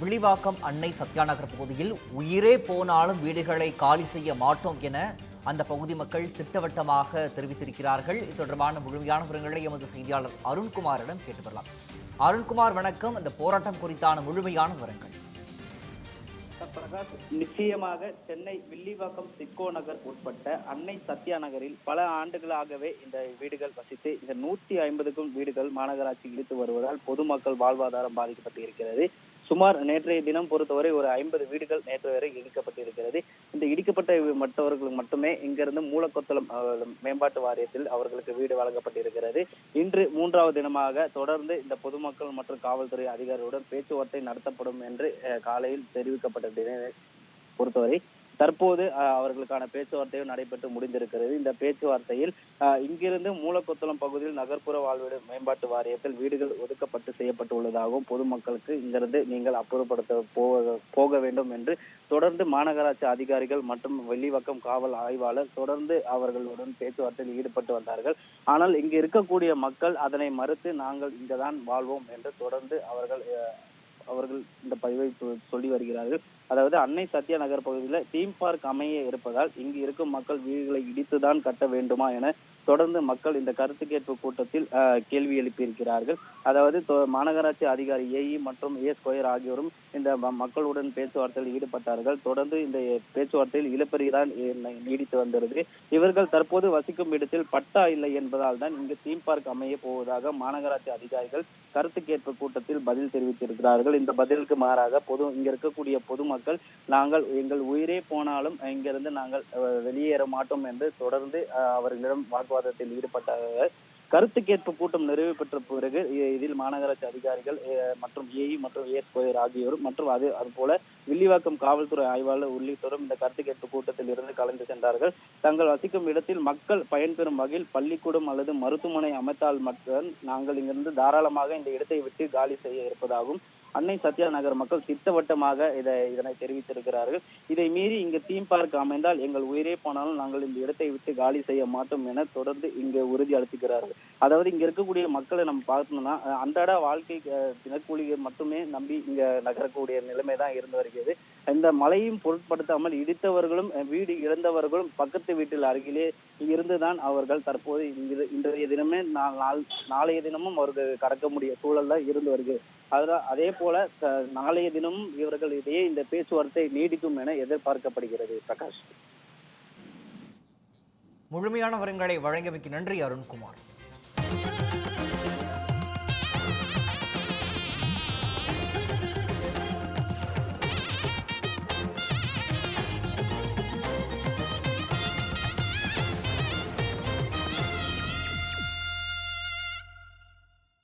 விழிவாக்கம் அன்னை சத்யாநகர் பகுதியில் உயிரே போனாலும் வீடுகளை காலி செய்ய மாட்டோம் என அந்த பகுதி மக்கள் திட்டவட்டமாக தெரிவித்திருக்கிறார்கள். இது தொடர்பான முழுமையான விவரங்களை எமது செய்தியாளர் அருண்குமாரிடம் கேட்டு வரலாம் அருண்குமார் வணக்கம். இந்த போராட்டம் குறித்தான முழுமையான விவரங்கள். பிரகாஷ் நிச்சயமாக சென்னை வில்லிவாக்கம் சிக்கோ நகர் உட்பட்ட அன்னை சத்யா நகரில் பல ஆண்டுகளாகவே இந்த வீடுகள் வசித்து இந்த நூத்தி ஐம்பதுக்கும் வீடுகள் மாநகராட்சி இழுத்து வருவதால் பொதுமக்கள் வாழ்வாதாரம் பாதிக்கப்பட்டு இருக்கிறது சுமார் நேற்றைய தினம் பொறுத்தவரை ஒரு ஐம்பது வீடுகள் நேற்று வரை இடிக்கப்பட்டிருக்கிறது. இந்த இடிக்கப்பட்ட மற்றவர்களுக்கு மட்டுமே இங்கிருந்து மூலக்கொத்தளம் மேம்பாட்டு வாரியத்தில் அவர்களுக்கு வீடு வழங்கப்பட்டிருக்கிறது. இன்று மூன்றாவது தினமாக தொடர்ந்து இந்த பொதுமக்கள் மற்றும் காவல்துறை அதிகாரிகளுடன் பேச்சுவார்த்தை நடத்தப்படும் என்று காலையில் தெரிவிக்கப்பட்ட பொறுத்தவரை தற்போது அவர்களுக்கான பேச்சுவார்த்தையும் நடைபெற்று முடிந்திருக்கிறது. இந்த பேச்சுவார்த்தையில் இங்கிருந்து மூலக்கொத்தளம் பகுதியில் நகர்ப்புற வாழ்வீடு மேம்பாட்டு வாரியத்தில் வீடுகள் ஒதுக்கப்பட்டு செய்யப்பட்டுள்ளதாகவும் பொதுமக்களுக்கு இங்கிருந்து நீங்கள் அப்புறப்படுத்த போக போக வேண்டும் என்று தொடர்ந்து மாநகராட்சி அதிகாரிகள் மற்றும் வெள்ளிவக்கம் காவல் ஆய்வாளர் தொடர்ந்து அவர்களுடன் பேச்சுவார்த்தையில் ஈடுபட்டு வந்தார்கள். ஆனால் இங்கு இருக்கக்கூடிய மக்கள் அதனை மறுத்து நாங்கள் இங்கதான் வாழ்வோம் என்று தொடர்ந்து அவர்கள் பதிவை சொல்லி வருகிறார்கள். அதாவது அன்னை சத்யா நகர் பகுதியில் தீம் பார்க் அமைய இருப்பதால் இங்கு இருக்கும் மக்கள் வீடுகளை இடித்துதான் கட்ட வேண்டுமா என தொடர்ந்து மக்கள் இந்த கருத்து கேட்பு கூட்டத்தில் கேள்வி எழுப்பியிருக்கிறார்கள். அதாவது மாநகராட்சி அதிகாரி ஏஇ மற்றும் ஏ ஸ்கொயர் ஆகியோரும் இந்த மக்களுடன் பேச்சுவார்த்தையில் ஈடுபட்டார்கள். தொடர்ந்து இந்த பேச்சுவார்த்தையில் இழுபறி தான் நீடித்து வந்தது இவர்கள் தற்போது வசிக்கும் இடத்தில் பட்டா இல்லை என்பதால் தான் இங்கு தீம் பார்க் அமைய போவதாக மாநகராட்சி அதிகாரிகள் கருத்து கேட்பு கூட்டத்தில் பதில் தெரிவித்திருக்கிறார்கள். இந்த பதிலுக்கு மாறாக பொது இங்க இருக்கக்கூடிய பொதுமக்கள் நாங்கள் எங்கள் உயிரே போனாலும் இங்கிருந்து நாங்கள் வெளியேற மாட்டோம் என்று தொடர்ந்து அவர்களிடம் வாக்குவாதத்தில் ஈடுபட்டார்கள். கருத்து கேட்பு கூட்டம் நிறைவு பெற்ற பிறகு இதில் மாநகராட்சி அதிகாரிகள் மற்றும் ஏஇ மற்றும் ஏ ஸ்கொயர் ஆகியோரும் மற்றும் அது அதுபோல வில்லிவாக்கம் காவல்துறை ஆய்வாளர் உள்ளிட்டோரும் இந்த கருத்து கேட்பு கூட்டத்தில் இருந்து கலந்து சென்றார்கள். தங்கள் வசிக்கும் இடத்தில் மக்கள் பயன்பெறும் வகையில் பள்ளிக்கூடம் அல்லது மருத்துவமனை அமைத்தால் மட்டும் நாங்கள் இங்கிருந்து தாராளமாக இந்த இடத்தை விட்டு காலி செய்ய இருப்பதாகவும் அன்னை சத்யா நகர் மக்கள் திட்டவட்டமாக இதை இதனை தெரிவித்திருக்கிறார்கள். இதை மீறி இங்கு தீம் பார்க் அமைந்தால் எங்கள் உயிரே போனாலும் நாங்கள் இந்த இடத்தை விட்டு காலி செய்ய மாட்டோம் என தொடர்ந்து இங்கு உறுதி அளித்துக்கிறார்கள் அதாவது இங்க இருக்கக்கூடிய மக்களை நம்ம பார்த்தோம்னா அன்றாட வாழ்க்கை தினக்கூலியை மட்டுமே நம்பி இங்க நகரக்கூடிய நிலைமை தான் இருந்து வருகிறது. இந்த மழையும் பொருட்படுத்தாமல் இடித்தவர்களும் வீடு இழந்தவர்களும் பக்கத்து வீட்டில் அருகிலே இருந்துதான் அவர்கள் தற்போது இங்கு தினமே நாள்- நாளைய தினமும் அவர்கள் கடக்க முடிய சூழல்ல இருந்து வருது. அதனால் அதே போல நாளைய தினமும் இவர்கள் இடையே இந்த பேச்சுவார்த்தை நீடிக்கும் என எதிர்பார்க்கப்படுகிறது பிரகாஷ். முழுமையான வரங்களை வழங்கியமைக்கு நன்றி அருண்குமார்.